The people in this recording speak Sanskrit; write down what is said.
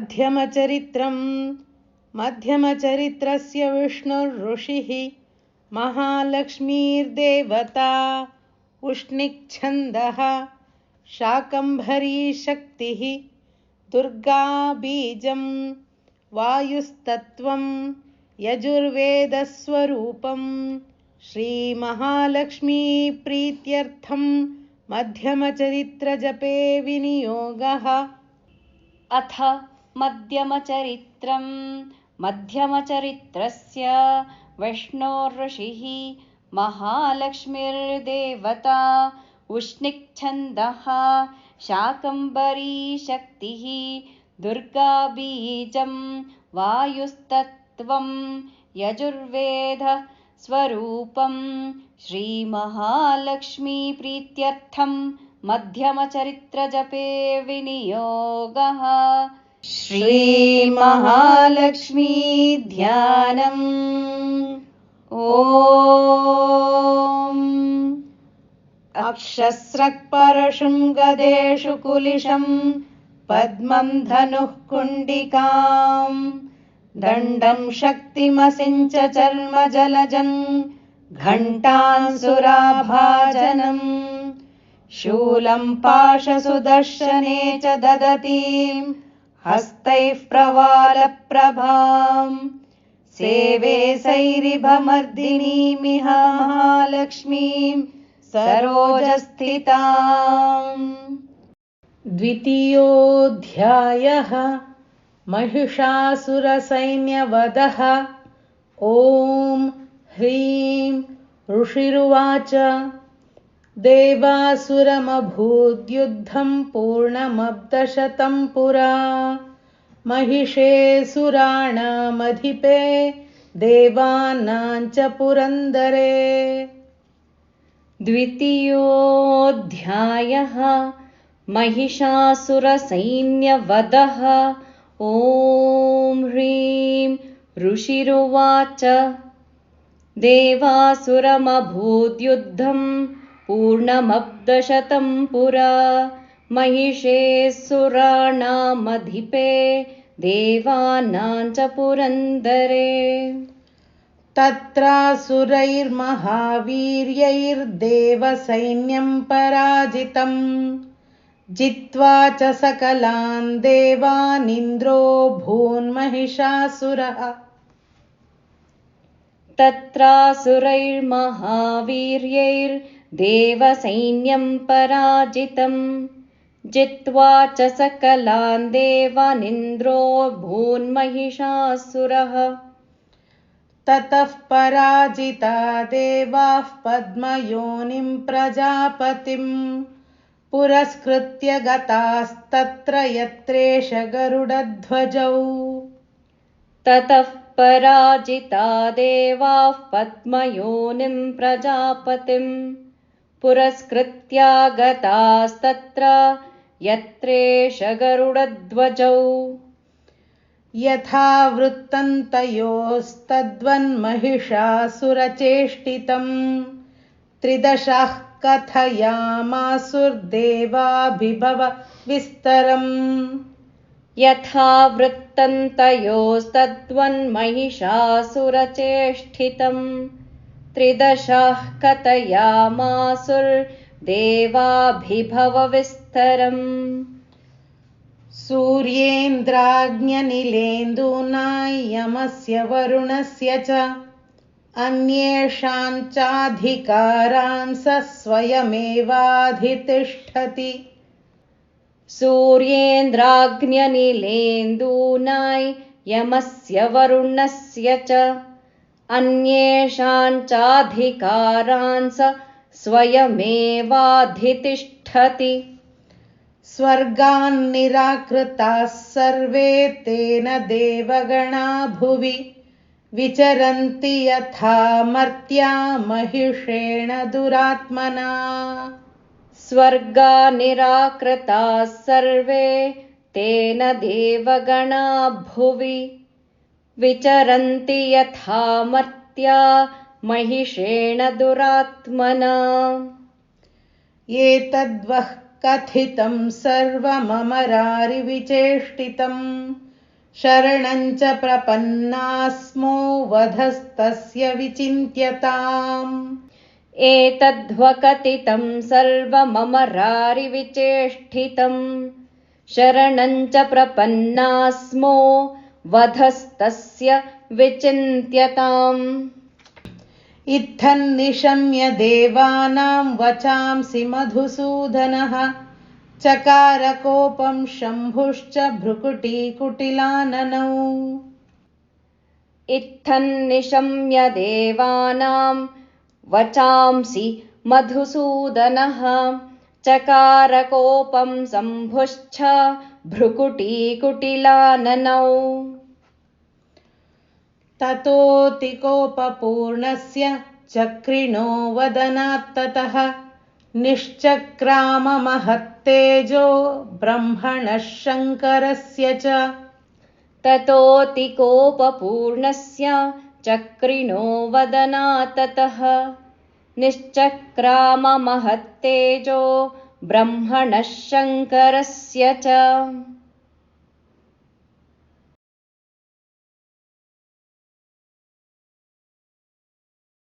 मध्यमचरित्रम्। मध्यमचरित्रस्य विष्णुर्ऋषिः महालक्ष्मीर्देवता उष्णिच्छन्दः शाकम्भरीशक्तिः दुर्गाबीजं वायुस्तत्त्वं यजुर्वेदस्वरूपं श्रीमहालक्ष्मीप्रीत्यर्थं मध्यमचरित्रजपे विनियोगः। अथ मध्यमचरित्रम्। मध्यमचरित्रस्य विष्णोर्षिः महालक्ष्मीर्देवता उष्णिच्छन्दः शाकम्बरीशक्तिः दुर्गाबीजं वायुस्तत्त्वं यजुर्वेदस्वरूपं श्रीमहालक्ष्मीप्रीत्यर्थं मध्यमचरित्रजपे विनियोगः श्रीमहालक्ष्मी ध्यानम् ओ अक्षस्रक्परशृङ्गदेषु कुलिशं पद्मं धनुः कुण्डिकाम्। दण्डं शक्तिमसिञ्च चर्मजलजम् घण्टान्सुराभाजनम् शूलं पाशसुदर्शने च ददतीं हस्तैः प्रवालप्रभाम्। सेवे सैरिभमर्दिनीमिह महालक्ष्मीं सरोजस्थिताम्। द्वितीयोऽध्यायः। महिषासुरसैन्यवधः। ॐ ह्रीं ऋषिरुवाच देवासुरमभूद्युद्धं पूर्णमब्दशतं पुरा। महिषे सुराणामधिपे देवानाञ्च पुरन्दरे। द्वितीयोऽध्यायः महिषासुरसैन्यवधः। ॐ ह्रीं ऋषिरुवाच। देवासुरमभूद्युद्धम् पूर्णमब्दशतं पुरा। महिषे सुराणामधिपे देवानां च पुरन्दरे। तत्रासुरैर्महावीर्यैर्देवसैन्यं पराजितं जित्वा च सकलान् देवानिन्द्रो भून्महिषासुरः। तत्रासुरैर्महावीर्यैर् देवसैन्यं पराजितं जित्वा च सकलान् देवानिन्द्रो भून्महिषासुरः। ततः पराजिता देवाः पद्मयोनिं प्रजापतिं पुरस्कृत्य गतास्तत्र यत्रेष गरुडध्वजौ। ततः पराजिता देवाः पद्मयोनिं प्रजापतिं पुरस्कृत्यागतास्तत्र यत्रेष गरुडध्वजौ यथा वृत्तन्तयोस्तद्वन्महिषासुरचेष्टितं त्रिदशः कथयामासुर्देवाभिभव विस्तरम् यथा वृत्तन्तयोस्तद्वन्महिषासुरचेष्टितं त्रिदशः कथयामासुर्देवाभिभवविस्तरम् सूर्येन्द्राज्ञनिलेन्दूना यमस्य वरुणस्य च अन्येषाञ्चाधिकारान् स स्वयमेवाधितिष्ठति। सूर्येन्द्राग्न्यनिलेन्दूनाय यमस्य वरुणस्य च अन्येषाञ्चाधिकारान् स स्वयमेवाधितिष्ठति। स्वर्गान्निराकृताः सर्वे तेन देवगणा भुवि। विचरन्ति यथा मर्त्या महिषेण दुरात्मना। स्वर्गानिराकृताः सर्वे तेन देवगणा भुवि विचरन्ति यथा मर्त्या महिषेण दुरात्मना। एतद्वः कथितं सर्वममरारिविचेष्टितं। शरणं च प्रपन्नास्मो वधस्तस्य विचिन्त्यताम्। एतद्वकथितं सर्वममरारिविचेष्टितम् शरणं च प्रपन्नास्मो वधस्तस्य विचिन्त्यताम्। इत्थन्निशम्य देवानां वचांसि मधुसूदनः। चकारकोपं शम्भुश्च भ्रुकुटीकुटिलाननौ। इत्थन्निशम्य देवानां वचांसि मधुसूदनः। चकारकोपं शम्भुश्च भ्रुकुटीकुटिलाननौ ततोऽतिकोपपूर्णस्य चक्रिणो वदनात्ततः निश्चक्राममहत्तेजो ब्रह्मणः शङ्करस्य च ततोऽतिकोपपूर्णस्य चक्रिणो वदनाततः निश्चक्राममहत्तेजो ब्रह्मणः शङ्करस्य च